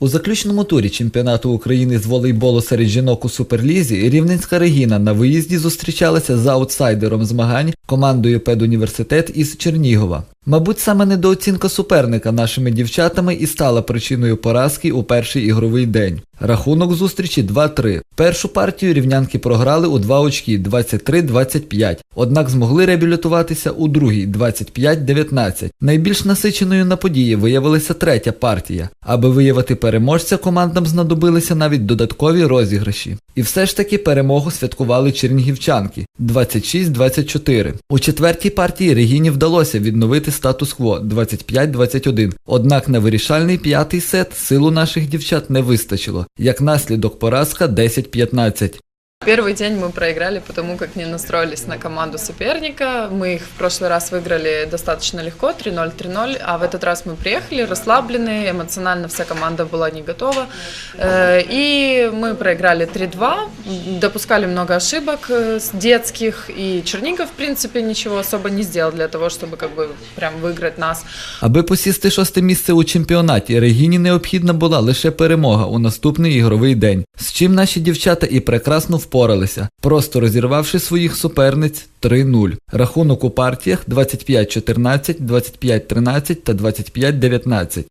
У заключному турі чемпіонату України з волейболу серед жінок у Суперлізі Рівненська Регіна на виїзді зустрічалася з аутсайдером змагань командою педуніверситет із Чернігова. Мабуть, саме недооцінка суперника нашими дівчатами і стала причиною поразки у перший ігровий день. Рахунок зустрічі 2-3. Першу партію рівнянки програли у 2 очки 23-25, однак змогли реабілітуватися у другій 25-19. Найбільш насиченою на події виявилася третя партія. Аби виявити переможця, командам знадобилися навіть додаткові розіграші. І все ж таки перемогу святкували чернігівчанки 26-24. У четвертій партії Регіні вдалося відновити статус-кво 25-21. Однак на вирішальний п'ятий сет силу наших дівчат не вистачило. Як наслідок поразка 10-15. Первый день мы проиграли, потому как не настроились на команду соперника. Мы их в прошлый раз выиграли достаточно легко, 3-0, 3-0, а в этот раз мы приехали расслабленные, эмоционально вся команда была не готова. Э, И мы проиграли 3-2, допускали много ошибок э, с детских, и Чернигов, в принципе, ничего особо не сделал для того, чтобы как бы прям выиграть нас. Аби посісти шосте місце у чемпіонаті, Регіні необхідна була лише перемога у наступний ігровий день, з чим наші дівчата і прекрасно впоралися, просто розірвавши своїх суперниць 3-0. Рахунок у партіях 25-14, 25-13 та 25-19.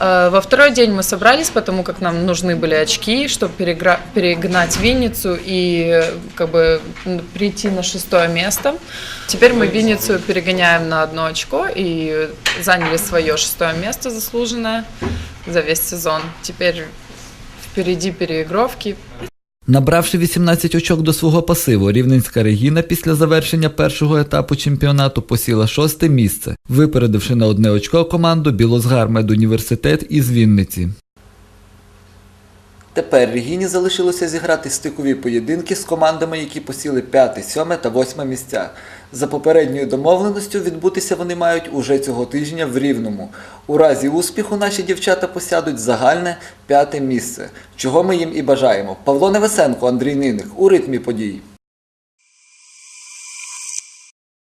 Э, Во второй день мы собрались, потому как нам нужны были очки, чтобы перегра- перегнать Винницу и э, как бы м, прийти на шестое место. Теперь мы Винницу перегоняем на одно очко и заняли свое шестое место заслуженное за весь сезон. Теперь впереди переигровки. Набравши 18 очок до свого пасиву, Рівненська Регіна після завершення першого етапу чемпіонату посіла шосте місце, випередивши на одне очко команду Білозгар Медуніверситет із Вінниці. Тепер Регіні залишилося зіграти стикові поєдинки з командами, які посіли 5, 7 та 8 місця. За попередньою домовленістю відбутися вони мають уже цього тижня в Рівному. У разі успіху наші дівчата посядуть загальне п'яте місце, чого ми їм і бажаємо. Павло Невесенко, Андрій Ниних у ритмі подій.